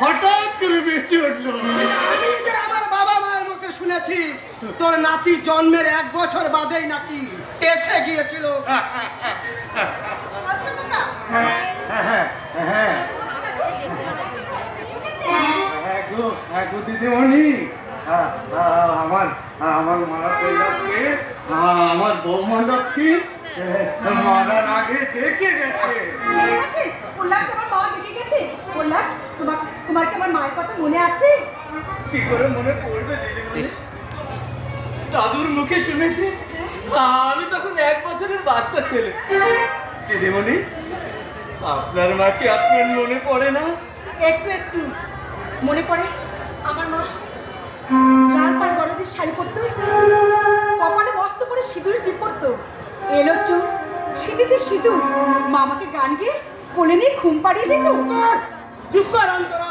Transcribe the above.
হঠাৎ করে বেঁচে উঠল। আমি যে আমার বাবা মায়ের মুখে শুনেছি তোর নাতি জন্মের এক বছর বাদেই নাকি এসে গিয়েছিল। আচ্ছা হ্যাঁ হ্যাঁ হ্যাঁ হ্যাঁ গো হ্যাঁ গো দিদিমণি। আ- আমার আমার মারা কৈলাসকে আমার বৌমা লক্ষ্মী এ, মারার আগে দেখে গেছে। তোমার কি আমার মায়ের কথা মনে আছে? কি করে মনে পড়বে দিদিমণি? দাদুর মুখে শুনেছি আমি তখন এক বছরের বাচ্চা ছেলে। দিদিমণি আপনার মাকে আপনার মনে পড়ে না? একটু একটু। মনে পড়ে? আমার মা লাল পাড় গরদের শাড়ি পরতো কপালে মস্ত পরে সিঁদুরে টিপ পরতো। এলো চোখ সিঁথিতে সিঁদুর। মা আমাকে গান গেয়ে কোলে নিয়ে ঘুম পাড়িয়ে দিত। চুপ কর অন্তরা।